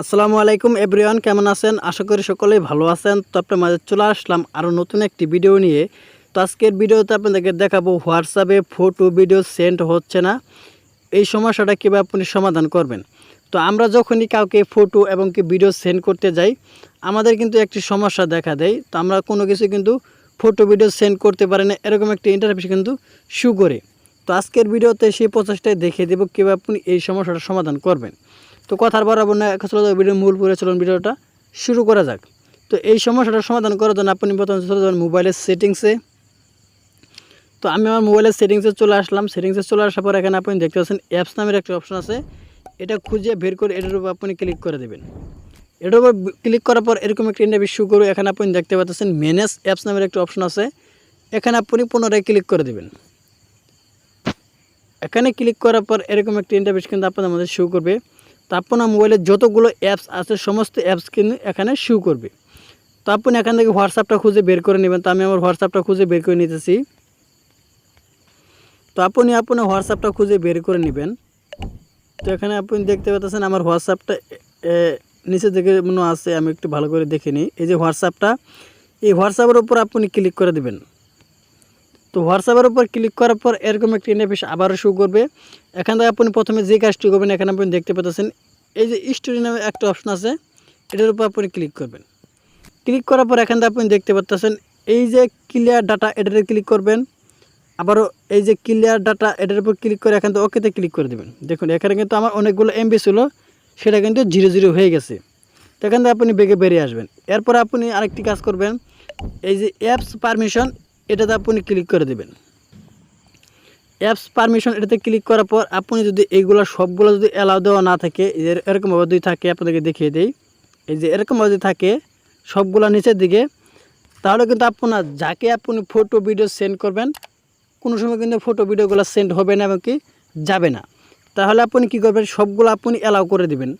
আসসালামু আলাইকুম এভরিওয়ান, কেমন আছেন? আশা করি সকলেই ভালো আছেন। তো আপনার মাঝে চলে আসলাম আরও নতুন একটি ভিডিও নিয়ে। তো আজকের ভিডিওতে আপনাদেরকে দেখাবো হোয়াটসঅ্যাপে ফটো ভিডিও সেন্ড হচ্ছে না। এই সমস্যাটা কীভাবে আপনি সমাধান করবেন? তো আমরা যখনই কাউকে ফটো এবং কি ভিডিও সেন্ড করতে যাই, আমাদের কিন্তু একটি সমস্যা দেখা দেয়। তো আমরা কোনো কিছু কিন্তু ফটো ভিডিও সেন্ড করতে পারি না। এরকম একটি ইন্টারভিউ কিন্তু শু করে। তো আজকের ভিডিওতে সেই প্রচেষ্টায় দেখিয়ে দেবো কীভাবে আপনি এই সমস্যাটা সমাধান করবেন। তো কথার বরাবর না ভিডিও মূল পরে চলুন ভিডিওটা। শুরু করা যাক। তো এই সমস্যাটার সমাধান করার জন্য আপনি প্রথমে চলে যাবেন মোবাইলের সেটিংসে তো আমি আমার মোবাইলের সেটিংসে চলে আসলাম। সেটিংসে চলে আসার পর এখানে আপনি দেখতে পাচ্ছেন অ্যাপস নামের একটা অপশন আছে। এটা খুঁজে বের করে এটার উপর আপনি ক্লিক করে দেবেন। এটার উপর ক্লিক করার পর এরকম একটা ইন্টারভিউ শুরু করবে এখানে আপনি দেখতে পাচ্ছেন ম্যানেজ অ্যাপস নামের একটা অপশন আছে। এখানে আপনি পুনরায় ক্লিক করে দেবেন। এখানে ক্লিক করার পর এরকম একটা ইন্টারভিউ কিন্তু আপনাদের মধ্যে শো করবে। তো আপনার মোবাইলে যতগুলো অ্যাপস আছে, সমস্ত অ্যাপস কিন্তু এখানে শু করবে। তো আপনি এখান থেকে হোয়াটসঅ্যাপটা খুঁজে বের করে নেবেন। তো আমি আমার হোয়াটসঅ্যাপটা খুঁজে বের করে নিতেছি। তো আপনি আপনার হোয়াটসঅ্যাপটা খুঁজে বের করে নেবেন। তো এখানে আপনি দেখতে পাচ্ছেন আমার হোয়াটসঅ্যাপটা নিচে থেকে মনে আছে, আমি একটু ভালো করে দেখে নিই। এই যে হোয়াটসঅ্যাপটা এই হোয়াটসঅ্যাপের উপর আপনি ক্লিক করে দেবেন। তো হোয়াটসঅ্যাপের উপর ক্লিক করার পর এরকম একটি ইন্টারফেস আবারও শো করবে। এখান থেকে আপনি প্রথমে যে কাজটি করবেন, এখানে আপনি দেখতে পাচ্ছেন, এই যে স্টোরি নামে একটা অপশন আছে, এটার উপর আপনি ক্লিক করবেন। ক্লিক করার পর এখান থেকে আপনি দেখতে পাচ্ছেন, এই যে ক্লিয়ার ডাটা এটাতে ক্লিক করবেন, আবারও এই যে ক্লিয়ার ডাটা এটার উপর ক্লিক করে এখান থেকে ওকেতে ক্লিক করে দেবেন। দেখুন, এখানে কিন্তু আমার অনেকগুলো এমবি ছিল, সেটা কিন্তু জিরো জিরো হয়ে গেছে। তো এখান থেকে আপনি বেগে বেরিয়ে আসবেন। এরপর আপনি আরেকটি কাজ করবেন, এই যে অ্যাপস পারমিশন এটাতে আপনি ক্লিক করে দেবেন। অ্যাপস পারমিশন এটাতে ক্লিক করার পর আপনি যদি এইগুলো সবগুলো যদি অ্যালাউ দেওয়া না থাকে এরকমভাবে যদি থাকে, আপনাদেরকে দেখিয়ে দেই। এই যে এরকমভাবে যদি থাকে, সবগুলো নিচের দিকে, তাহলে কিন্তু আপনার যাকে আপনি ফটো ভিডিও সেন্ড করবেন, কোনো সময় কিন্তু ফটো ভিডিওগুলো সেন্ড হবে না এবং কি যাবে না। তাহলে আপনি কি করবেন, সবগুলো আপনি অ্যালাউ করে দিবেন।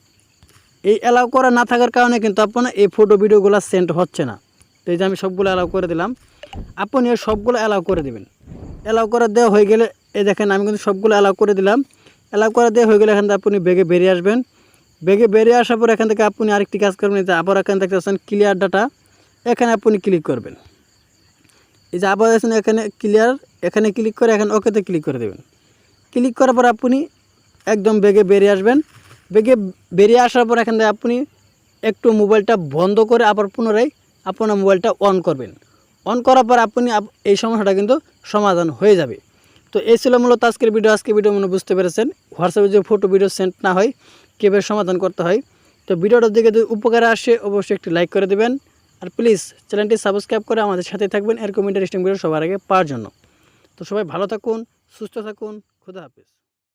এই অ্যালাউ করা না থাকার কারণে কিন্তু আপনার এই ফটো ভিডিওগুলো সেন্ড হচ্ছে না। এই যে আমি সবগুলো অ্যালাউ করে দিলাম। আপনি সবগুলো অ্যালাউ করে দিবেন। অ্যালাউ করে দেওয়া হয়ে গেলে, এই দেখেন আমি কিন্তু সবগুলো অ্যালাউ করে দিলাম। অ্যালাউ করে দেওয়া হয়ে গেলে এখান থেকে আপনি বেগে বেরিয়ে আসবেন। বেগে বেরিয়ে আসার পর এখান থেকে আপনি আরেকটি কাজ করবেন যে আবার এখান থেকে আছেন ক্লিয়ার ডাটা এখানে আপনি ক্লিক করবেন। এই যে আবার আছেন এখানে ক্লিয়ার এখানে ক্লিক করে এখানে ওকেতে ক্লিক করে দেবেন। ক্লিক করার পর আপনি একদম বেগে বেরিয়ে আসবেন। বেগে বেরিয়ে আসার পর এখান থেকে আপনি একটু মোবাইলটা বন্ধ করে আবার পুনরায় আপনার মোবাইলটা অন করবেন। অন করার পর আপনি আপ- এই সমস্যাটা কিন্তু সমাধান হয়ে যাবে। তো এই ছিল মূলত আজকের ভিডিও। আজকে ভিডিও মনে বুঝতে পেরেছেন। হোয়াটসঅ্যাপে যে ফটো ভিডিও সেন্ড না হয়, কীভাবে সমাধান করতে হয়। তো ভিডিওটার দিকে যদি উপকারে আসে, অবশ্যই একটি লাইক করে দেবেন। আর প্লিজ চ্যানেলটি সাবস্ক্রাইব করে আমাদের সাথে থাকবেন। এরকম ইন্টারেস্টিং ভিডিও সবার আগে পাওয়ার জন্য। তো সবাই ভালো থাকুন, সুস্থ থাকুন। খুদা হাফিজ।